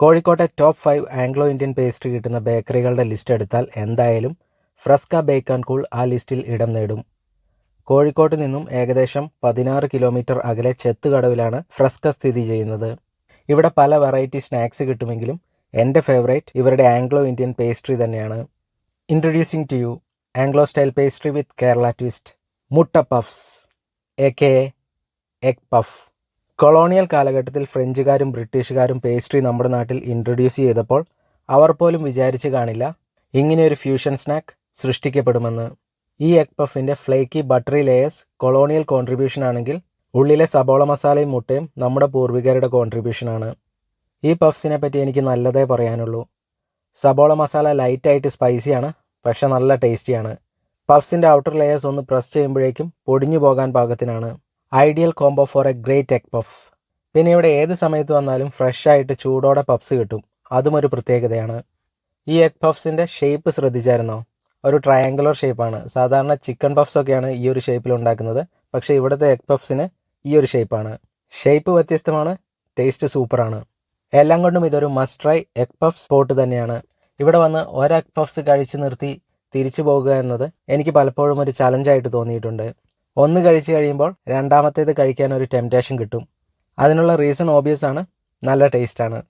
കോഴിക്കോട്ടെ top five Anglo Indian pastry കിട്ടുന്ന ബേക്കറികളുടെ ലിസ്റ്റ് എടുത്താൽ എന്തായാലും ഫ്രസ്ക ബേക്ക് ആൻഡ് കൂൾ ആ ലിസ്റ്റിൽ ഇടം നേടും. കോഴിക്കോട്ട് നിന്നും ഏകദേശം പതിനാറ് കിലോമീറ്റർ അകലെ ചെത്തുകടവിലാണ് ഫ്രസ്ക സ്ഥിതി ചെയ്യുന്നത്. ഇവിടെ പല വെറൈറ്റി സ്നാക്സ് കിട്ടുമെങ്കിലും എന്റെ ഫേവറേറ്റ് ഇവരുടെ ആംഗ്ലോ ഇന്ത്യൻ പേസ്ട്രി തന്നെയാണ്. Introducing to you Anglo style pastry with Kerala twist മുട്ട puffs A K egg puff colonial കാലഘട്ടത്തിൽ ഫ്രഞ്ചുകാരും ബ്രിട്ടീഷുകാരും പേസ്ട്രി നമ്മുടെ നാട്ടിൽ ഇൻട്രൊഡ്യൂസ് ചെയ്തപ്പോൾ അവർ പോലും വിചാരിച്ചു കാണില്ല ഇങ്ങനെയൊരു ഫ്യൂഷൻ സ്നാക്ക് സൃഷ്ടിക്കപ്പെടുമെന്ന്. ഈ egg പഫിന്റെ flaky buttery layers colonial contribution ആണെങ്കിൽ ഉള്ളിലെ സബോള മസാലയും മുട്ടയും നമ്മുടെ പൂർവികരുടെ കോൺട്രിബ്യൂഷനാണ് ഈ പഫ്സിനെ പറ്റി എനിക്ക് നല്ലതേ പറയാനുള്ളൂ. സബോള മസാല ലൈറ്റായിട്ട് സ്പൈസിയാണ് പക്ഷെ നല്ല ടേസ്റ്റിയാണ് പഫ്സിന്റെ ഔട്ടർ ലെയേഴ്സ് ഒന്ന് പ്രസ് ചെയ്യുമ്പോഴേക്കും പൊടിഞ്ഞു പോകാൻ പാകത്തിനാണ്. Ideal combo for a great egg puff. പിന്നെ ഇവിടെ ഏത് സമയത്ത് വന്നാലും ഫ്രഷ് ആയിട്ട് ചൂടോടെ പഫ്സ് കിട്ടും. അതും ഒരു പ്രത്യേകതയാണ്. ഈ എഗ് പഫ്സിന്റെ ഷേപ്പ് ശ്രദ്ധിച്ചായിരുന്നോ? ഒരു ട്രയാങ്കുലർ ഷേപ്പാണ്. സാധാരണ ചിക്കൻ പഫ്സ് ഒക്കെയാണ് ഈ ഒരു ഷേപ്പിൽ ഉണ്ടാക്കുന്നത്. പക്ഷേ ഇവിടുത്തെ എഗ് പഫ്സിന് ഈ ഒരു ഷേപ്പാണ്. ഷേപ്പ് വ്യത്യസ്തമാണ് ടേസ്റ്റ് സൂപ്പറാണ്. എല്ലാം കൊണ്ടും ഇതൊരു must try egg puff spot തന്നെയാണ്. ഇവിടെ വന്ന് ഒരു എഗ് പഫ്സ് കഴിച്ചു നിർത്തി തിരിച്ചു പോകുക എന്നത് എനിക്ക് പലപ്പോഴും ഒരു ചലഞ്ചായിട്ട് തോന്നിയിട്ടുണ്ട്. ഒന്ന് കഴിച്ചു കഴിയുമ്പോൾ രണ്ടാമത്തേത് കഴിക്കാൻ ഒരു ടെംപ്റ്റേഷൻ കിട്ടും. അതിനുള്ള റീസൺ ഓബിയസ് ആണ്. നല്ല ടേസ്റ്റാണ്